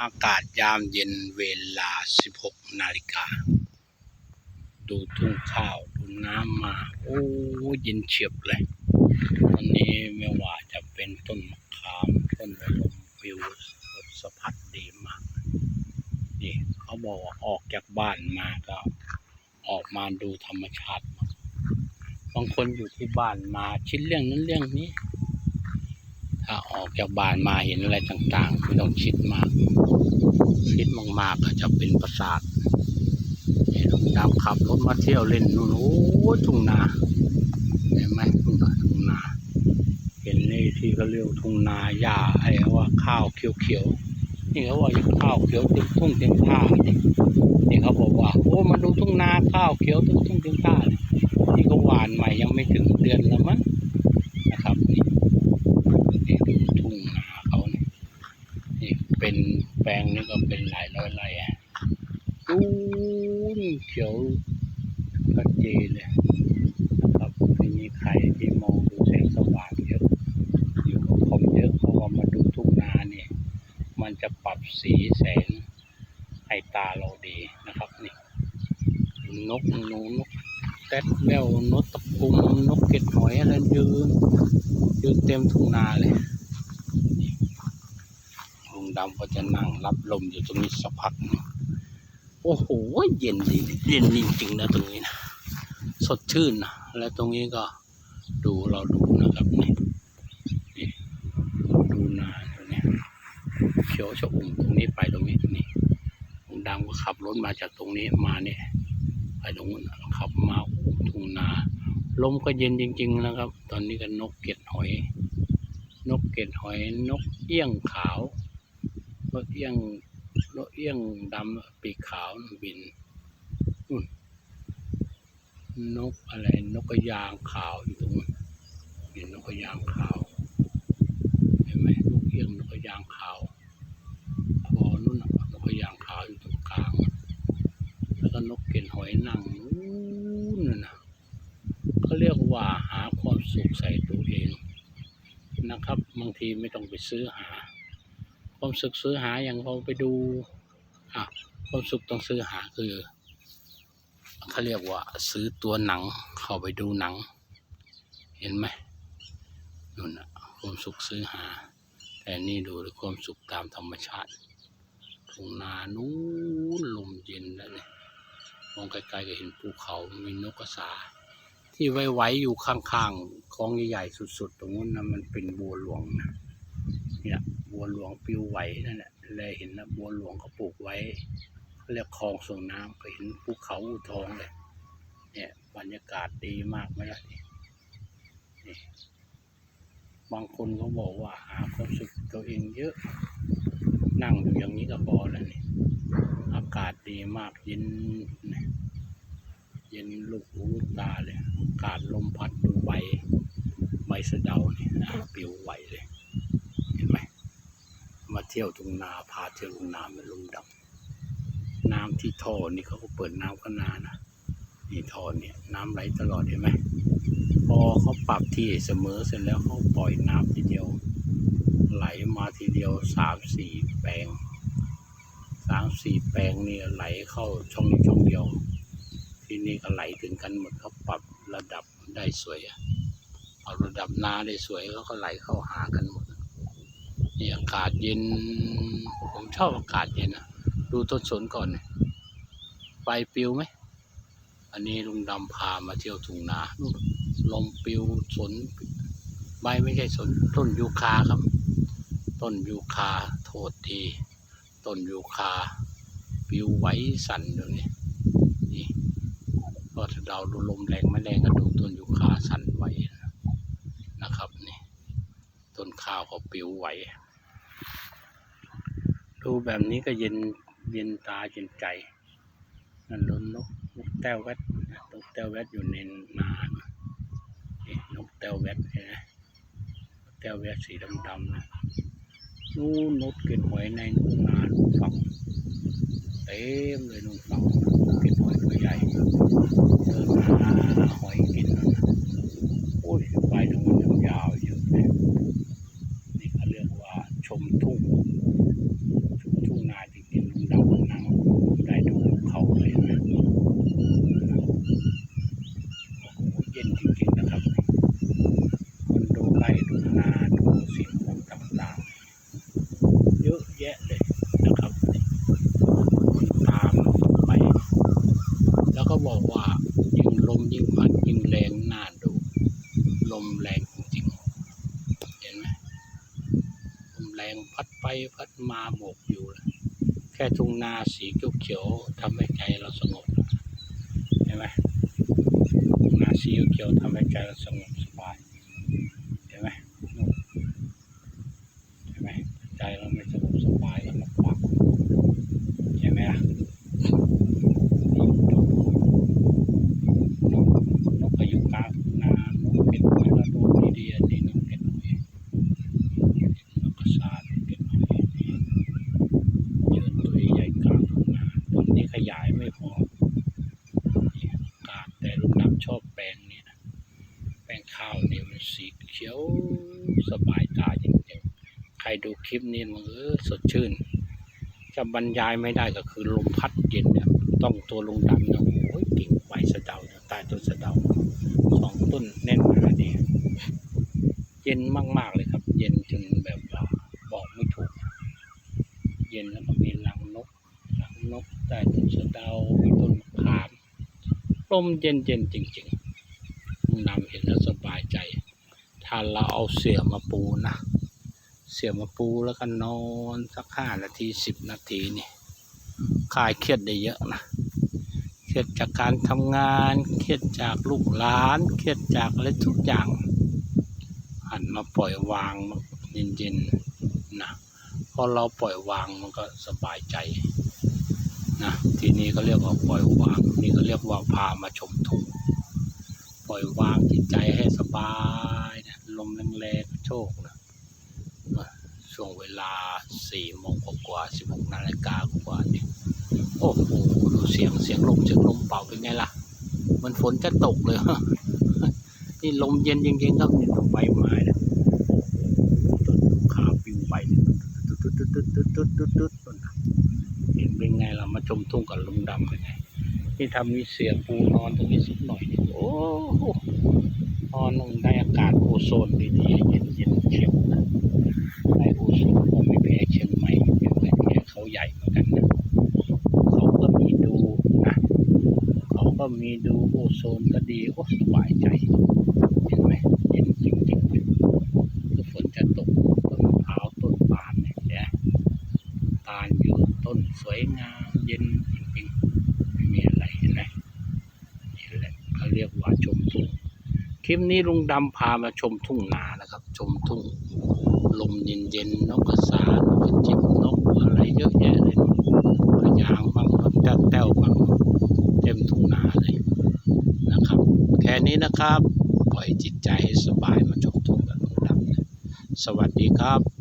อากาศยามเย็นเวลา 16 นาฬิกา ดูทุ่งข้าว ดูน้ำมา โอ้เย็นเฉียบเลยตอนนี้ไม่ว่าจะเป็นต้นมะขามต้นมะลมวิวสะพัดดีมาก นี่เขาบอกว่าออกจากบ้านมาก็ออกมาดูธรรมชาติ บางคนอยู่ที่บ้านมาคิดเรื่องนั้นเรื่องนี้ ถ้าออกจากบ้านมาเห็นอะไรต่างๆไม่ต้องคิดมากคิดมากๆก็จะเป็นประสาทนี่ลุงดำขับรถมาเที่ยวเล่นนู่นโอ้ทุ่งนาเห็นไหมทุ่งนาทุ่งนา เห็นนี่ที่เขาเรียกทุ่งนาหญ้าไอ้ว่าข้าวเขียวๆนี่เขาว่าข้าวเขียวเต็มทุ่งเต็มท่านี่นี่เขาบอกว่า โอ้มาดูทุ่งนาข้าวเขียวเต็มทุ่งเต็มท่านี่นี่เขาหวานใหม่ยังไม่ถึงเดือนล้วมั้งนะครับนี่นี่ดูทุ่งนาเขานี่นี่เป็นแปลงนี่ก็เป็นหลายร้อยไร่อะดูน เขียวกระเจเลยนะครับไม่มีใครที่มองดูแสงสว่างเยอะอยู่กับคอมเยอะเพราะว่ามาดูทุ่งนาเนี่ยมันจะปรับสีแสงให้ตาเราดีนะครับนี่นกหนูนกแต๊ดแมวนกตะกุมนกเก็ดหอยอะไรยืนยืนเต็มทุ่งนาเลยลุงดำก็จะนั่งรับลมอยู่ตรงนี้สักพักนึง โอ้โห เย็นดีเย็นจริงๆนะตรงนี้นะสดชื่นนะและตรงนี้ก็ดูเราดูนะครับนี่ดูนาตรงนี้เขียวชอุ่มตรงนี้ไปตรงนี้นี่ลุงดำก็ขับรถมาจากตรงนี้มาเนี่ยไปตรงนู้นขับมาทุ่งนาลมก็เย็นจริง ๆ นะครับ ตอนนี้ก็นกเกล็ดหอย นกเกล็ดหอยนกเอี้ยงขาว นกเอี้ยง นกเอี้ยงดำปีกขาวบินนู่นนกอะไรนกกระยางขาวอยู่ตรงนู้นเห็นนกกระยางขาวเห็นไหมนกเอี้ยงนกกระยางขาวคอนู่นนกกระยางขาวอยู่ตรงกลางแล้วก็นกเกล็ดหอยนั่งนู่นน่ะนะเขาเรียกว่าหาความสุขใส่ตัวเองนะครับ บางทีไม่ต้องไปซื้อหา ความสุขซื้อหาอย่างเราไปดูอะความสุขต้องซื้อหาคือเขาเรียกว่าซื้อตัวหนังเข้าไปดูหนัง เห็นไหมนู่นน่ะความสุขซื้อหา แต่นี่ดูเลยความสุขตามธรรมชาติทุ่งนานู้นลมเย็นแล้วเนี่ยมองไกลๆก็เห็นภูเขา มีนกกระสา ที่ไว้ๆอยู่ข้างๆคลองใหญ่ๆสุด ๆ ตรงนู้นนะมันเป็นบัวหลวงนะ เนี่ยบัวหลวงปิวไหวนั่นแหละเลยเห็นนะบัวหลวงเขาปลูกไว้เขาเรียกคลองส่งน้ำก็เห็นภูเขาอูทองเลยเนี่ยบรรยากาศดีมากไหมล่ะนี่บางคนเขาบอกว่าหาความสุขตัวเองเยอะ นั่งอยู่อย่างนี้ก็พอแล้วนี่อากาศดีมากเย็นเย็นลูกหูลูกตาเลยอากาศลมพัดดูใบใบสะเดาเนี่ยนะปิวไหวเลย เห็นไหม มาเที่ยวตรงนาพาเที่ยวตรงนามันลุ่มดำน้ำที่ท่อนี่เขาก็เปิดน้ำก็นานะนี่ท่อเนี่ย น้ำไหลตลอดเห็นไหมพอเขาปรับที่เสมอเสร็จแล้วเขาปล่อยน้ำทีเดียว ไหลมาทีเดียวสามสี่แปลงสามสี่แปลงนี่ไหลเข้าช่องนี้ช่องเดียว ที่นี้ก็ไหลถึงกันหมดเขาปรับระดับได้สวยอะเอาระดับนาได้สวยเขาก็ไหลเข้าหากันหมด นี่อากาศเย็น ผมชอบอากาศเย็นนะ ดูต้นสนก่อนเนี่ยไฟปิวไหม อันนี้ลุงดำพามาเที่ยวทุ่งนา ลมปิวสน ใบไม่ใช่สน ต้นยูคาครับ ต้นยูคาโทษที ต้นยูคา ปิวไหวสั่นเดี๋ยวนี้นี่ก็ถ้าเราดูลมแรงไม่แรงก็ดูต้นยูคาสั่นไหวนะครับนี่ต้นข้าวเขาปิวไหว ดูแบบนี้ก็เย็นเย็นตาเย็นใจนั่นล้นนกนกแต้วแวดนกแต้วแวดอยู่ในนานี่นกแต้วแวดเห็นไหมแต้วแวดสีดำๆนะนู่นนกเก็ดหอยในนู่นนานฝั่งเต็มเลยนู่นฝั่งเก็ดหอยตัวใหญ่เดินหาหอยกินนั่นนะโอ้ยไปตรงนั้นยาวๆเยอะเลยนี่เขาเรียกว่าชมทุ่งชมทุ่งนาาบอกว่า ยิ่งลมยิ่งพัดยิ่งแรงน่าดูลมแรงจริงเห็นไหมลมแรงพัดไปพัดมาโบกอยู่เลยแค่ทุ่งนาสีเขียวๆทำให้ใจเราสงบเห็นไหมทุ่งนาสีเขียวๆทำให้ใจเราสงบสบาย เห็นไหมนู่นเห็นไหมใจเราไม่สงบสบายแล้วมันปักเห็นไหมล่ะนี่ดูนกนกก็อยู่กลางทุ่งนานกเป็ดน้อยแล้วดูดีๆอันนี้นกเป็ดน้อยนกกระสานกเป็ดน้อยนี่ยืนตัวใหญ่กลางทุ่งนาต้นนี้ขยายไม่พอนี่กาดแต่ลุงดำ ชอบแปลงเนี่ยแป้งข้าวเนี่ยมันสีเขียวสบายตาจริงๆใครดูคลิปนี้มันเออสดชื่น จะบรรยายไม่ได้ก็คือลมพัดเย็นเนี่ยต้องตัวลงดำเนะโอ้ยกิ่งใบสะเดาเนี่ยใต้ต้นสะเดาสองต้นแน่นหนาดีเย็นมากๆเลยครับ เย็นจนแบบว่าบอกไม่ถูก เย็นแล้วก็มีรังนกรังนกใต้ต้นสะเดามีต้นมะขามล มเย็นๆจริงๆลุงดำเห็นแล้วสบายใจ ถ้าเราเอาเสื่อมาปูนะ เสื่อมาปูแล้วก็นอนสักห้านาทีสิบนาทีนี่คลายเครียดได้เยอะนะ เครียดจากการทำงาน เครียดจากลูกหลาน เครียดจากอะไรทุกอย่าง หันมาปล่อยวางเย็นๆนะ พอเราปล่อยวางมันก็สบายใจ นะทีนี้ก็เรียกว่าปล่อยวาง นี่ก็เรียกว่าพามาชมทุ่งปล่อยวางจิตใจให้สบายนะลมแรงๆโชคนะช่วงเวลาสี่โมงกว่าสิบหกนาฬิกากว่าเนี่ยโอ้โหดูเสียงเสียงลมเสียงลมเป่าเป็นไงล่ะ มันฝนจะตกเลยนี่ลมเย็นจริงๆครับนี่ใบไม้นะต้นขาปิวใบตุ๊ดตุ๊ดตุ๊ดตุ๊ดตุ๊ดตุ๊ด ชมทุ่งกับลุงดำเป็นไงนี่ทำมีเสียงปูนอนตรงนี้สักหน่อยนี่โอ้โหนอนลงได้อากาศโอโซนดีๆเย็นเย็นๆเฉียวนะได้โอโซนก็ไม่แพ้เชียงใหม่ไม่แพ้เขาใหญ่เหมือนกันนะเขาก็มีดูนะเขาก็มีดูโอโซนก็ดีโอ้สบายใจ เห็นไหมเย็นจริงๆเลยคือฝนจะตกต้นมะพร้าวต้นปาล์มเนี่ยเห็นไหมตาลอยู่ต้นสวยงามเย็นจริงๆ ไม่มีอะไรเห็นไหมนี่แหละเขาเรียกว่าชมทุ่ง คลิปนี้ลุงดำพามาชมทุ่งนานะครับ ชมทุ่งลมเย็นๆนกกระสาบจิบนกอะไรเยอะแยะเลยกระยางบางนกแต้วแต้วบางเต็มทุ่งนาเลยนะครับ แค่นี้นะครับ ปล่อยจิตใจให้สบายมาชมทุ่งกับลุงดำนะสวัสดีครับ